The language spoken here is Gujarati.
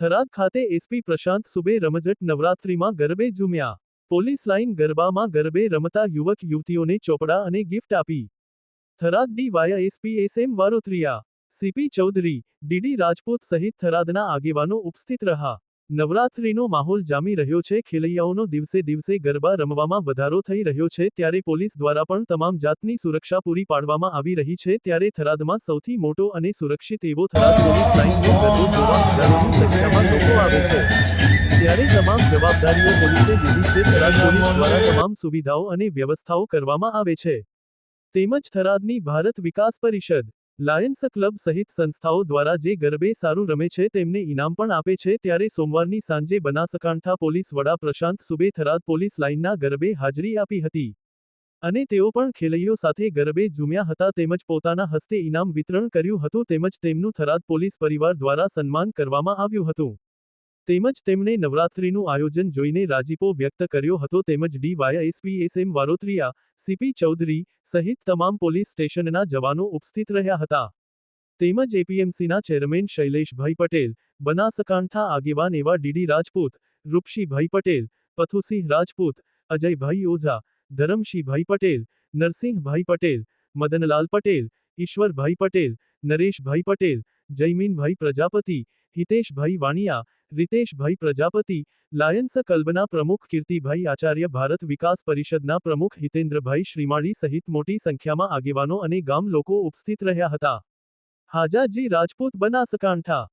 થરાદ ખાતે એસપી પ્રશાંત સુબે રમઝટ નવરાત્રીમાં ગરબે ઝૂમ્યા. પોલીસ લાઇન ગરબામાં ગરબે રમતા યુવક યુવતીઓને ચોપડા અને ગિફ્ટ આપી. Tharad D Y SP S Varotriya. CP Chaudhary, DD Rajput સહિત થરાદના આગેવાનો ઉપસ્થિત રહ્યા. નવરાત્રીનો માહોલ જામી રહ્યો છે. ખેલૈયાઓનો દિવસે દિવસે ગરબા રમવામાં વધારો થઈ રહ્યો છે. ત્યારે પોલીસ દ્વારા પણ તમામ જાતની સુરક્ષા પૂરી પાડવામાં આવી રહી છે. ત્યારે થરાદમાં સૌથી મોટો અને સુરક્ષિત એવો થરાદ પોલીસ લાઇનનો ત્યારે તમામ જવાબદારીઓ પોલીસે લીધી છે થરાદ પોલીસ દ્વારા તમામ સુવિધાઓ અને વ્યવસ્થાઓ કરવામાં આવે છે. તેમજ થરાદની ભારત વિકાસ પરિષદ લાયન્સ ક્લબ સહિત સંસ્થાઓ દ્વારા જે ગરબે સારું રમે છે તેમને ઇનામ પણ આપે છે. ત્યારે સોમવારની સાંજે બનાસકાંઠા પોલીસ વડા પ્રશાંત સુબે થરાદ પોલીસ લાઇનના ગરબે હાજરી આપી હતી. અને તેઓ પણ ખેલૈયો સાથે ગરબે ઝૂમ્યા હતા તેમજ પોતાના હસ્તે ઇનામ વિતરણ કર્યું હતું તેમજ તેમનું થરાદ પોલીસ પરિવાર દ્વારા સન્માન કરવામાં આવ્યું હતું. તેમજ તેમણે નવરાત્રીનું આયોજન જોઈને રાજીપો વ્યક્ત કર્યો હતો. તેમજ D S M Varotriya CP Chaudhary સહિત તમામ પોલીસ સ્ટેશનના જવાનો ઉપસ્થિત રહ્યા હતા. તેમજ એપીએમસીના ચેરમેન શૈલેષભાઈ પટેલ, બનાસકાંઠા આગેવાન એવા ડીડી રાજપૂત, રૂપસીભાઈ પટેલ, પથુસિંહ રાજપૂત, અજયભાઈ ઓઝા ધરમશીભાઈ પટેલ, નરસિંહભાઈ પટેલ, મદનલાલ પટેલ, ઈશ્વરભાઈ પટેલ, નરેશભાઈ પટેલ, જયમીનભાઈ પ્રજાપતિ, હિતેશભાઈ વાણિયા રીતેશભાઈ પ્રજાપતિ, લાયન્સ કલ્બના પ્રમુખ કીર્તિભાઈ આચાર્ય ભારત વિકાસ પરિષદના પ્રમુખ હિતેન્દ્રભાઈ શ્રીમાળી સહિત મોટી સંખ્યામાં આગેવાનો અને ગામ લોકો ઉપસ્થિત રહ્યા હતા. હાજાજી રાજપૂત બનાસકાંઠા